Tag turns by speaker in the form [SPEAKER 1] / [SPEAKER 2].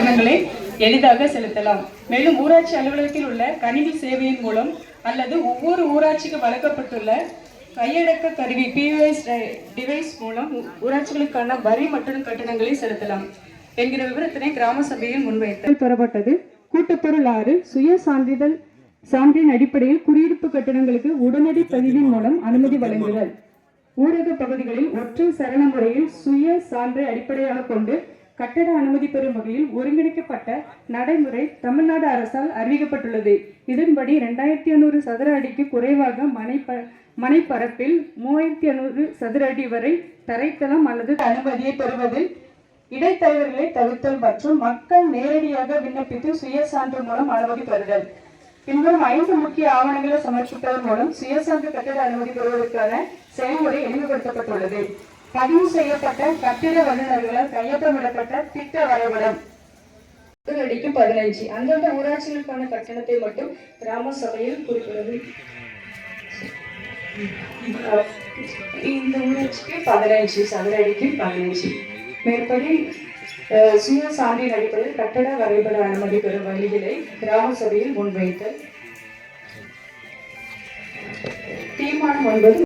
[SPEAKER 1] கட்டணங்களை எளிதாக செலுத்தலாம். மேலும் ஊராட்சி அலுவலகத்தில் உள்ள கணினி சேவையின் மூலம் அல்லது ஒவ்வொரு ஊராட்சிக்கு வழங்கப்பட்டுள்ள கையடக்க கருவி பிஓஎஸ் டிவைஸ் மூலம் ஊராட்சிகளுக்கான வரி மற்றும் கட்டணங்களை செலுத்தலாம் என்கிற விவரத்தினை கிராம சபையில் முன்வைத்தல் பெறப்பட்டது. கூட்டப்பொருள் ஆறு சுய சான்றிதழ் சான்றின் அடிப்படையில் குடியிருப்பு கட்டணங்களுக்கு உடனடி பதிவின் மூலம் அனுமதி வழங்குதல். ஊரக பகுதிகளில் ஒற்றை சரண முறையில் சுய சான்றை அடிப்படையாக கொண்டு கட்டட அனுமதி பெறும் வகையில் ஒருங்கிணைக்கப்பட்ட நடைமுறை தமிழ்நாடு அரசால் அறிவிக்கப்பட்டுள்ளது. இதன்படி இரண்டாயிரத்தி ஐநூறு சதுர அடிக்கு குறைவாக மனை ப மனைப்பரப்பில் மூவாயிரத்தி ஐநூறு சதுர அடி வரை தரைத்தளம் அல்லது அனுமதியை பெறுவதில் இடைத்தரகர்களை தவிர்த்தல் மற்றும் மக்கள் நேரடியாக விண்ணப்பித்து சுய சான்று மூலம் அனுமதி பெறுதல். பின்வரும் ஐந்து முக்கிய ஆவணங்களை சமர்ப்பிப்பதன் மூலம் சுயசார்பு கட்டிட அனுமதி பெறுவதற்கான செயல்முறை எளிமைப்படுத்தப்பட்டுள்ளது. பதிவு செய்யப்பட்ட கட்டிட வல்லுநர்களால் கையொப்பமிடப்பட்ட திட்ட வரைபடம். ஒரு அடிக்கு பதினைஞ்சு. அந்தந்த ஊராட்சிகளுக்கான கட்டணத்தை மட்டும் கிராம சபையில் குறிப்பிடுவது இந்த ஊராட்சிக்கு பதினைஞ்சு சதுர அடிக்கு பதினைஞ்சு. மேற்படி சுய சான்றின் அடிப்படையில் கட்டட வரைபட அனுமதி பெறும் வழிகளை கிராம சபையில் முன்வைத்தல். தீர்மானம் ஒன்பது